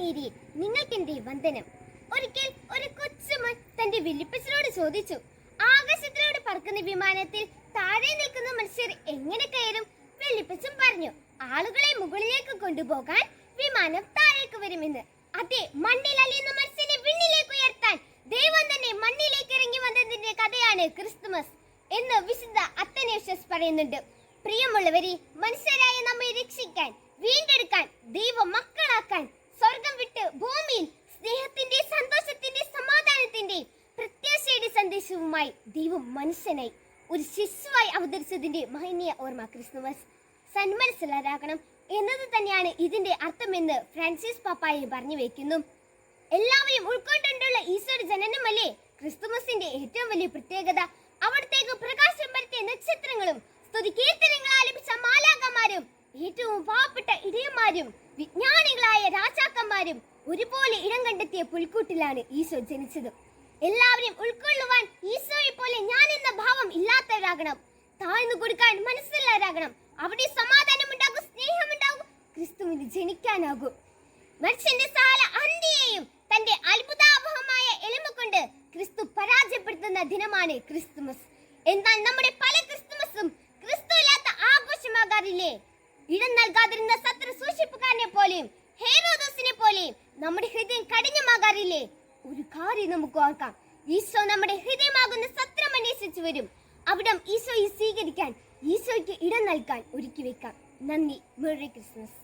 നീരി നിങ്ങൾക്കെന്റെ വന്ദനം? ഒരിക്കൽ ഒരു കൊച്ചുമൻ തന്റെ വില്ലിപ്പച്ചനോട് ചോദിച്ചു ആകാശത്തിലൂടെ പറക്കുന്ന വിമാനത്തിൽ താഴെ നിൽക്കുന്ന മനുഷ്യർ എങ്ങനെ കയറും? വെള്ളിപ്പച്ചൻ പറഞ്ഞു ആളുകളെ മുകളിലേക്ക് കൊണ്ടുപോകാൻ വിമാനം താഴേക്ക് വരുമെന്ന്. അതെ മണ്ണിൽ അലിയുന്ന മനുഷ്യനെ വിണ്ണിലേക്ക് ഉയർത്താൻ. ദൈവം തന്നെ മണ്ണിലേക്ക് ഇറങ്ങി വന്നതിന്റെ കഥയാണ് ക്രിസ്തുമസ് എന്ന് വിശുദ്ധ അത്തനേഷ്യസ് പറയുന്നുണ്ട്. പ്രിയമുള്ളവരെ മനുഷ്യരായ നമ്മെ രക്ഷിക്കാൻ വീണ്ടെടുക്കാൻ ദൈവം സന്ദേശവുമായി ദൈവം മനുഷ്യനായി ഒരു ശിശുവായി അവതരിച്ചതിന്റെ മഹനീയ ഓർമ്മ ക്രിസ്തുമസ്. സന്മനസ്സിലാക്കണം എന്നത് തന്നെയാണ് ഇതിന്റെ അർത്ഥമെന്ന് ഫ്രാൻസിസ് പാപ്പായി പറഞ്ഞു വെക്കുന്നു. എല്ലാവരും ഉൾക്കൊണ്ടുള്ള ഈശോയുടെ ജനനമല്ലേ? ക്രിസ്തുമസിന്റെ ഏറ്റവും വലിയ പ്രത്യേകത. അവിടത്തേക്ക് പ്രകാശം പരത്തിയ നക്ഷത്രങ്ങളും സ്തുതി കീർത്തനങ്ങൾ ആലപിച്ച മാലാകന്മാരും ഏറ്റവും പാവപ്പെട്ട ഇടയന്മാരും വിജ്ഞാനികളായ രാജാക്കന്മാരും ഒരുപോലെ ഇടം കണ്ടെത്തിയ പുൽക്കൂട്ടിലാണ് ഈശോ ജനിച്ചത്. എല്ലാവരെയും ഉൾക്കൊള്ളുവാൻ ഈശോയെ പോലെ ഞാൻ എന്ന ഭാവം ഇല്ലാത്തവരാകണം താഴ്ന്നു കൊടുക്കാൻ മനസ്സില്ലാരാകണം അവിടെ സമാധാനം ഉണ്ടാകും സ്നേഹം ഉണ്ടാകും ക്രിസ്തുവിന് ജനിക്കാനാകും. മനുഷ്യന്റെ സകല അന്തിയെയും തന്റെ അത്ഭുതാവഹമായ എളിമ കൊണ്ട് ക്രിസ്തു പരാജയപ്പെടുത്തുന്ന ദിനമാണ് ക്രിസ്തുമസ്. എന്നാൽ നമ്മുടെ പല ക്രിസ്തുമസും ക്രിസ്തു ഇല്ലാത്ത ആഘോഷമാകാറില്ലേ? ഇടം നൽകാതിരുന്ന സത്ര സൂക്ഷിപ്പുകാരനെ പോലെയും ഹേരോദോസിനെ പോലെയും നമ്മുടെ ഹൃദയം കഠിനമാകാറില്ലേ? ഒരു കാര്യം നമുക്ക് ഓർക്കാം. ഈശോ നമ്മുടെ ഹൃദയമാകുന്ന സത്രം അന്വേഷിച്ചു വരും. അവിടം ഈശോയെ സ്വീകരിക്കാൻ ഈശോയ്ക്ക് ഇടം നൽകാൻ ഒരുക്കി വെക്കാം. നന്ദി. Merry Christmas.